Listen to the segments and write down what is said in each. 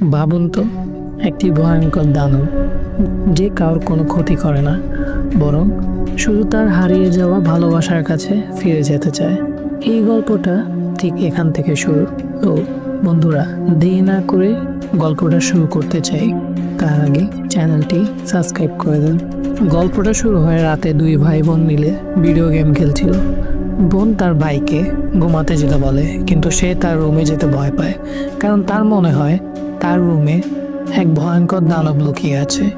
ভাবুন তো, একটি ভয়ঙ্কর দানব, যে কারোর কোনো ক্ষতি করে না, বরং শুধু তার হারিয়ে যাওয়া ভালোবাসার কাছে ফিরে যেতে চায়। এই গল্পটা ঠিক এখান থেকে শুরু। তো বন্ধুরা, দেরি না করে গল্পটা শুরু করতে চাই। তার আগে চ্যানেলটি সাবস্ক্রাইব করে দেন। গল্পটা শুরু হয় রাতে দুই ভাই বোন মিলে ভিডিও গেম খেলছিল। বোন তার ভাইকে ঘুমাতে যেতে বলে, কিন্তু সে তার রুমে যেতে ভয় পায়, কারণ তার মনে হয় তার রুমে এক ভয়ঙ্কর দানব লুকিয়ে আছে।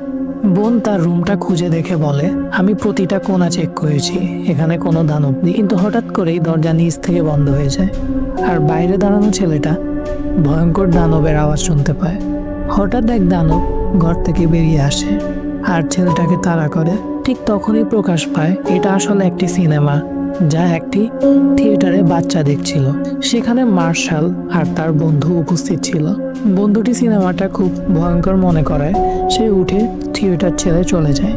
বোন তার রুমটা খুঁজে দেখে বলে, আমি প্রতিটা কোণা চেক করেছি, এখানে কোনো দানব নেই। কিন্তু হঠাৎ করেই দরজা নিচ থেকে বন্ধ হয়ে যায়। আর বাইরে দাঁড়ানো ছেলেটা ভয়ঙ্কর দানবের আওয়াজ শুনতে পায়। হঠাৎ এক দানব ঘর থেকে বেরিয়ে আসে, আর ছেলেটাকে তাড়া করে। ঠিক তখনই প্রকাশ পায়, এটা আসলে একটি সিনেমা। যা একটি থিয়েটারে বাচ্চা দেখছিল। সেখানে মার্শাল আর তার বন্ধু উপস্থিত ছিল। বন্ধুটি সিনেমাটা খুব ভয়ঙ্কর মনে করায়, সে উঠে থিয়েটার ছেড়ে চলে যায়।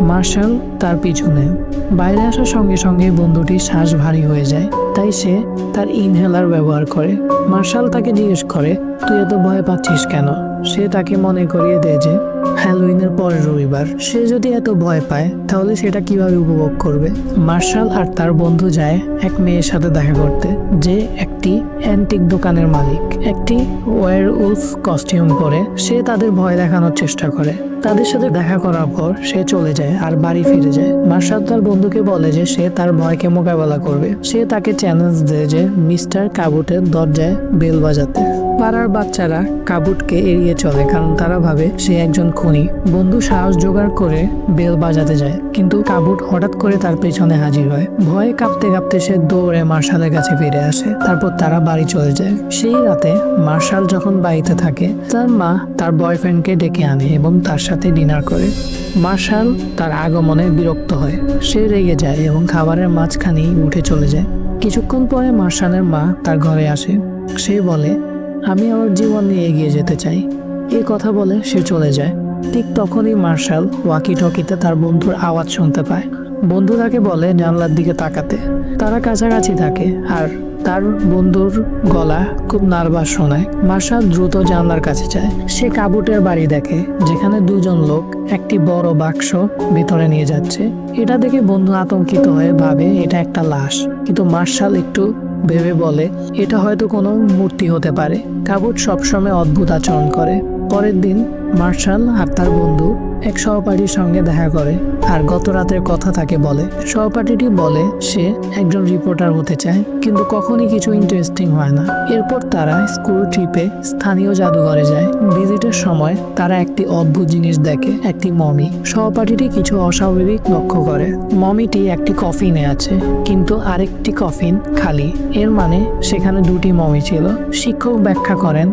মার্শাল তার পিছনে। বাইরে আসার সঙ্গে সঙ্গে বন্ধুটির শ্বাস ভারী হয়ে যায়, তাই সে তার ইনহেলার ব্যবহার করে। মার্শাল তাকে জিজ্ঞেস করে, তুই এত ভয় পাচ্ছিস কেন? সে তাকে মনে করিয়ে দেয় যে হ্যালোইনের পরের রবিবার। সে যদি এত ভয় পায়, তাহলে সেটা কীভাবে উপভোগ করবে? মার্শাল আর তার বন্ধু যায় এক মেয়ের সাথে দেখা করতে, যে একটি অ্যান্টিক দোকানের মালিক। একটি ওয়ার উলফ কস্টিউম পরে সে তাদের ভয় দেখানোর চেষ্টা করে। তাদের সাথে দেখা করার পর সে চলে যায় আর বাড়ি ফিরে যায়। মার্শাল তার বন্ধুকে বলে যে সে তার ভয়কে মোকাবেলা করবে। সে তাকে চ্যালেঞ্জ দেয় যে মিস্টার কাবুটের দরজায় বেল বাজাতে। পাড়ার বাচ্চারা কাবুটকে এড়িয়ে চলে, কারণ তারা ভাবে সে একজন খুনি। বন্ধু সাহস জোগাড় করে বেল বাজাতে যায়, কিন্তু কাবুট হঠাৎ করে তার পেছনে হাজির হয়। ভয়ে কাঁপতে কাঁপতে সে দৌড়ে মার্শালের কাছে ফিরে আসে, তারপর তারা বাড়ি চলে যায়। সেই রাতে মার্শাল যখন বাড়িতে থাকে, তার মা তার বয়ফ্রেন্ডকে ডেকে আনে এবং তার সাথে ডিনার করে। মার্শাল তার আগমনে বিরক্ত হয়। সে রেগে যায় এবং খাবারের মাঝখানেই উঠে চলে যায়। কিছুক্ষণ পরে মার্শালের মা তার ঘরে আসে। সে বলে আমি আমার জীবন নিয়ে এগিয়ে যেতে চাই। এই কথা বলে সে চলে যায়। ঠিক তখনই মার্শাল ওয়াকি টকিতে তার বন্ধুর আওয়াজ শুনতে পায়। বন্ধু তাকে বলে, জানলার দিকে তাকাতে। তারা কাছাকাছি থাকে আর তার বন্ধুর গলা খুব নার্ভাস শোনায়। মার্শাল দ্রুত জানলার কাছে যায়। সে কাবুটের বাড়ি দেখে, যেখানে দুজন লোক একটি বড় বাক্স ভেতরে নিয়ে যাচ্ছে। এটা দেখে বন্ধু আতঙ্কিত হয়ে ভাবে, এটা একটা লাশ। কিন্তু মার্শাল একটু ভেবে বলে এটা হয়তো কোনো মূর্তি হতে পারে। কাবুট সবসময় অদ্ভুত আচরণ করে। পরের দিন মার্শাল আর তার বন্ধু এক সহপাঠীর সঙ্গে দেখা করে আর গত রাতের কথা তাকে বলে। সহপাঠীটি বলে সে একজন রিপোর্টার হতে চায়, কিন্তু কখনই কিছু ইন্টারেস্টিং হয় না। এরপর তারা স্কুল ট্রিপে স্থানীয় জাদুঘরে যায়। ভিজিটের সময় তারা একটি অদ্ভুত জিনিস দেখে, একটি মমি। সহপাঠীটি কিছু অস্বাভাবিক লক্ষ্য করে। মমিটি একটি কফিনে আছে, কিন্তু আরেকটি কফিন খালি। এর মানে সেখানে দুটি মমি ছিল। শিক্ষক ব্যাখ্যা করেন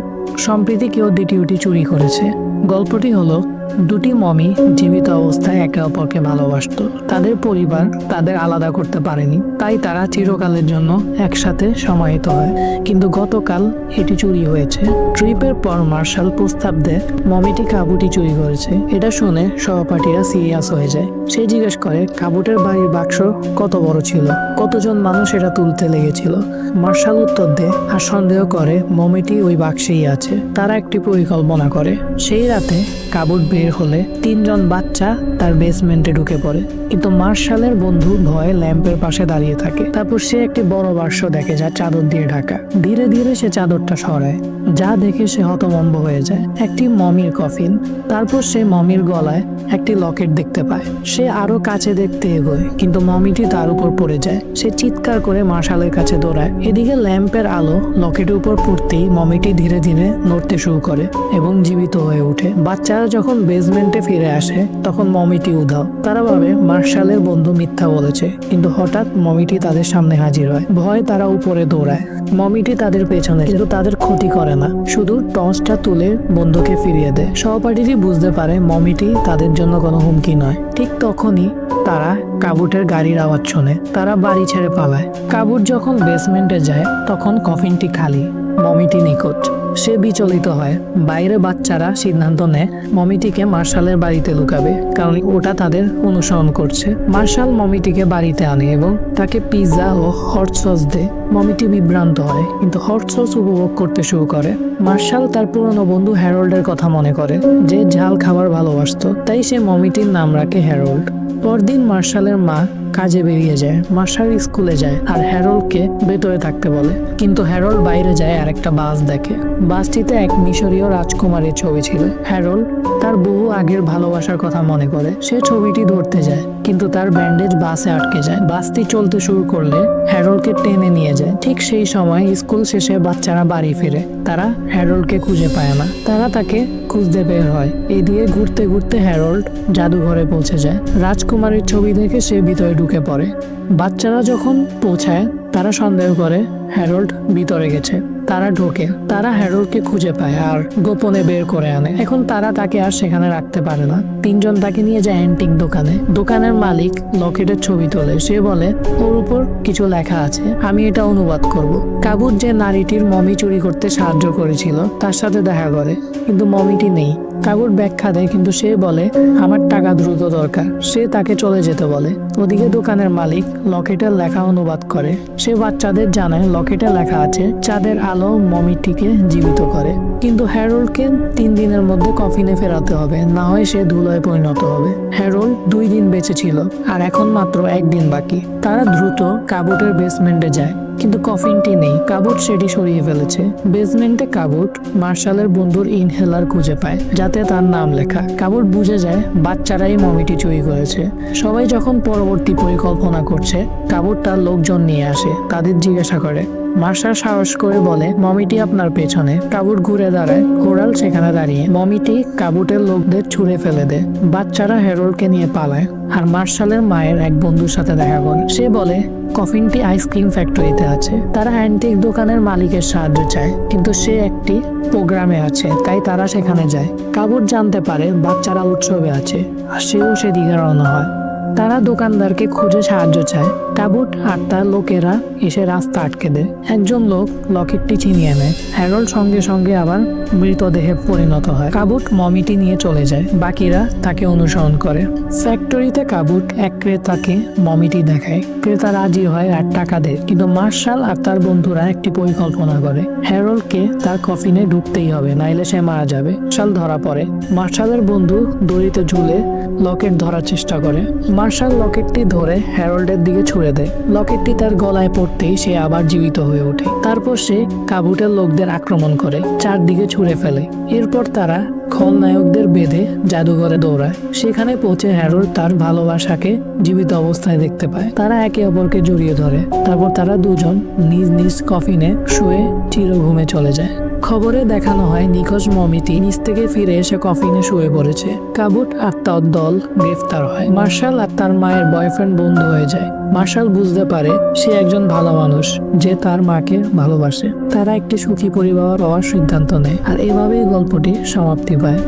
সম্প্রতি কেউ দ্বিতীয়টি চুরি করেছে। গল্পটি হলো দুটি মমি জীবিত অবস্থায় একে অপরকে ভালোবাসতো। তাদের পরিবার তাদের আলাদা করতে পারেনি, তাই তারা চিরকালের জন্য একসাথে সমাহিত হয়। কিন্তু গতকাল এটি চুরি হয়েছে। ট্রিপের পর মার্শাল প্রস্তাব দেয়, মমিটি কাবুটি চুরি করেছে। এটা শুনে সহপাঠীরা সিরিয়াস হয়ে যায়। সে জিজ্ঞেস করে, কাবুটের বাড়ির বাক্স কত বড় ছিল? কতজন মানুষ এটা তুলতে লেগেছিল? মার্শাল উত্তর দেয়, আর সন্দেহ করে মমিটি ওই বাক্সেই আছে। তারা একটি পরিকল্পনা করে। সেই রাতে কাবুট বের হলে তিনজন বাচ্চা তার বেসমেন্টে ঢুকে পড়ে। কিন্তু মার্শালের বন্ধু ভয়ে ল্যাম্পের পাশে দাঁড়িয়ে থাকে। তারপর সে একটি বড় বাক্স দেখে যা চাদর দিয়ে ঢাকা। ধীরে ধীরে সে চাদরটা সরায়, যা দেখে সে হতভম্ব হয়ে যায়। একটি মমির কফিন, তারপর সে মমির গলায় একটি লকেট দেখতে পায়। সে আরও কাছে দেখতে এগোয়, কিন্তু মমিটি তার উপর পড়ে যায়। সে চিৎকার করে মার্শালের কাছে দৌড়ায়। এদিকে ল্যাম্পের আলো লকেটের উপর পড়তেই মমিটি ধীরে ধীরে নড়তে শুরু করে এবং জীবিত হয়ে ওঠে। বাচ্চারা যখন বেসমেন্টে ফিরে আসে, তখন মমিটি উধাও। তারা ভাবে মার্শালের বন্ধু মিথ্যা বলেছে, কিন্তু হঠাৎ মমিটি তাদের সামনে হাজির হয়। ভয় তারা উপরে দৌড়ায়। মমিটি তাদের পেছনে, কিন্তু তাদের ক্ষতি করে না। শুধু টর্চটা তুলে বন্ধুকে ফিরিয়ে দেয়। সহপাঠীটি বুঝতে পারে মমিটি তাদের জন্য কোনো হুমকি নয়। ঠিক তখনই তারা কাবুটের গাড়ির আওয়াজ শোনে। তারা বাড়ি ছেড়ে পালায়। কাবুট যখন বেসমেন্টে যায়, তখন কফিনটি খালি। মমিটি নিকট সে বিচলিত হয়। বাইরে বাচ্চারা সিদ্ধান্ত নেয়, মমিটিকে মার্শালের বাড়িতে লুকাবে, কারণ ওটা তাদের অনুসরণ করছে। মার্শাল মমিটিকে বাড়িতে আনে এবং তাকে পিৎজা ও হট সস দেয়। মমিটি বিভ্রান্ত হয়, কিন্তু হট সস উপভোগ করতে শুরু করে। মার্শাল তার পুরনো বন্ধু হ্যারোল্ডের কথা মনে করে, যে ঝাল খাবার ভালোবাসতো, তাই সে মমিটির নাম রাখে হ্যারোল্ড। পরদিন মার্শালের মা কাজে বেরিয়ে যায়। মার্শাল স্কুলে যায় আর হ্যারোল্ডকে ভেতরে থাকতে বলে। কিন্তু হ্যারোল্ড বাইরে যায় আর একটা বাস দেখে। বাসটিতে এক মিশরীয় রাজকুমারের ছবি ছিল। হ্যারোল্ড তার বহু আগের ভালোবাসার কথা মনে করে। সে ছবিটি ধরতে যায়, কিন্তু তার ব্যান্ডেজ বাসে আটকে যায়। বাসটি চলতে শুরু করলে হ্যারোল্ডকে টেনে নিয়ে যায়। ঠিক সেই সময় স্কুল শেষে বাচ্চারা বাড়ি ফিরে। তারা হ্যারোল্ডকে খুঁজে পায় না। তারা তাকে খুঁজতে বের হয়। এদিকে ঘুরতে ঘুরতে হ্যারোল্ড জাদুঘরে পৌঁছে যায়। রাজকুমারের ছবি দেখে সে ভিতরে ঢুকে পড়ে। বাচ্চারা যখন পৌঁছায়, তারা সন্দেহ করে, হ্যারোল্ড ভিতরে গেছে। তারা ঢোকে। তারা হ্যারোল্ডকে খুঁজে পায় আর গোপনে বের করে আনে। এখন তারা তাকে আর সেখানে রাখতে পারে না। তিনজন তাকে নিয়ে যায় অ্যান্টিক দোকানে। দোকানের মালিক লকেটের ছবি তোলে। সে বলে, ওর উপর কিছু লেখা আছে। আমি এটা অনুবাদ করব। কাবুর যে নারীটির মমি চুরি করতে সাহায্য করেছিল, তার সাথে দেখা করে। কিন্তু মমিটি নেই। কাবুর ব্যাখ্যা দেয়, কিন্তু সে বলে, আমার টাকা দ্রুত দরকার। সে তাকে চলে যেতে বলে। ওদিকে দোকানের মালিক লকেটের লেখা অনুবাদ করে। সে বাচ্চাদের জানায়, লকেটে লেখা আছে, চাঁদের আলো মমিটিকে জীবিত করে। কিন্তু হ্যারোল্ডকে তিন দিনের মধ্যে কফিনে ফেরাতে হবে, না হয় সে ধুলোয় পরিণত হবে। হ্যারোল্ড দুই দিন বেঁচে ছিল, আর এখন মাত্র একদিন বাকি। তারা দ্রুত কাবুটের বেসমেন্টে যায়। কিন্তু কফিনটি নেই। কাবুট সেটি সরিয়ে ফেলেছে। বেসমেন্টে কাবুট মার্শালের বন্ধুর ইনহেলার খুঁজে পায়, যাতে তার নাম লেখা। কাবুট বুঝে যায়, বাচ্চারাই মমিটি চুরি করেছে। সবাই যখন পরবর্তী পরিকল্পনা করছে কাবুট তার লোকজন নিয়ে আসে, তাদের জিজ্ঞাসা করে মার্শাল সাহস করে বলে, মমিটি আপনার পেছনে। কাবুট ঘুরে দাঁড়ায়। কোরাল সেখানে দাঁড়িয়ে, মমিটি কাবুটের লোকদের ছুঁড়ে ফেলে দেয় বাচ্চারা হেরোলকে নিয়ে পালায়, আর মার্শালের মায়ের এক বন্ধুর সাথে দেখা করে। সে বলে, কফিনটি আইসক্রিম ফ্যাক্টরিতে আছে। তারা অ্যান্টিক দোকানের মালিকের সাহায্য চায়, কিন্তু সে একটি প্রোগ্রামে আছে, তাই তারা সেখানে যায়। কাবুট জানতে পারে, বাচ্চারা উৎসবে আছে, আর সেও সেদিকে রওনা হয়। তারা দোকানদারকে খুঁজে সাহায্য চায়। কাবুট আর তার লোকেরা এসে রাস্তা আটকে দেয়। একজন লোক লকেটটি ছিনিয়ে নেয়। হ্যারোল্ড সঙ্গে সঙ্গে আবার মৃতদেহে পরিণত হয়। কাবুট মমিটি নিয়ে চলে যায়। বাকিরা তাকে অনুসরণ করে। ফ্যাক্টরিতে কাবুট এক ক্রেতাকে মমিটি দেখায়। ক্রেতা রাজি হয় আর টাকা দেয়। কিন্তু মার্শাল আর তার বন্ধুরা একটি পরিকল্পনা করে। হ্যারোল্ডকে তার কফিনে ঢুকতেই হবে, নাইলে সে মারা যাবে। মার্শাল ধরা পড়ে। মার্শালের বন্ধু দড়িতে ঝুলে লকেট ধরার চেষ্টা করে। মার্শাল লকেটটি ধরে হ্যারোল্ডের দিকে ছুড়ে দেয়। লকেটটি তার গলায় পড়তেই সে আবার জীবিত হয়ে ওঠে। তারপর সে কাবুটের লোকদের আক্রমণ করে, চারদিকে ছুঁড়ে ফেলে। এরপর তারা খলনায়কদের বেঁধে জাদুঘরে দৌড়ায়। সেখানে পৌঁছে হ্যারোল্ড তার ভালোবাসাকে জীবিত অবস্থায় দেখতে পায়। তারা একে অপরকে জড়িয়ে ধরে। তারপর তারা দুজন নিজ নিজ কফিনে শুয়ে চিরঘুমে চলে যায়। খবরে দেখানো হয়, নিখোঁজ মমিটি নিচ থেকে ফিরে এসে কফিনে শুয়ে পড়েছে। কাবুট আর তার দল গ্রেফতার হয়। মার্শাল আর তার মায়ের বয়ফ্রেন্ড বন্ধু হয়ে যায়। মার্শাল বুঝতে পারে সে একজন ভালো মানুষ, যে তার মাকে ভালোবাসে। তারা একটি সুখী পরিবার হওয়ার সিদ্ধান্ত নেয় আর এভাবেই গল্পটি সমাপ্তি পায়।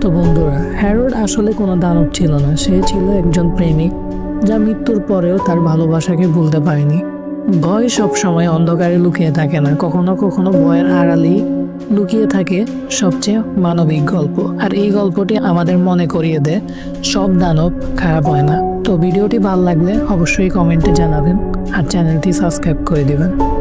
তো বন্ধুরা হ্যারোড আসলে কোনো দানব ছিল না, সে ছিল একজন প্রেমিক, যা মৃত্যুর পরেও তার ভালোবাসাকে ভুলতে পারেনি। ভয় সবসময় অন্ধকারে লুকিয়ে থাকে না। কখনো কখনো ভয়ের আড়ালেই লুকিয়ে থাকে সবচেয়ে মানবিক গল্প। আর এই গল্পটি আমাদের মনে করিয়ে দেয়, সব দানব খারাপ হয় না। তো ভিডিওটি ভালো লাগলে অবশ্যই কমেন্টে জানাবেন আর চ্যানেলটি সাবস্ক্রাইব করে দিবেন।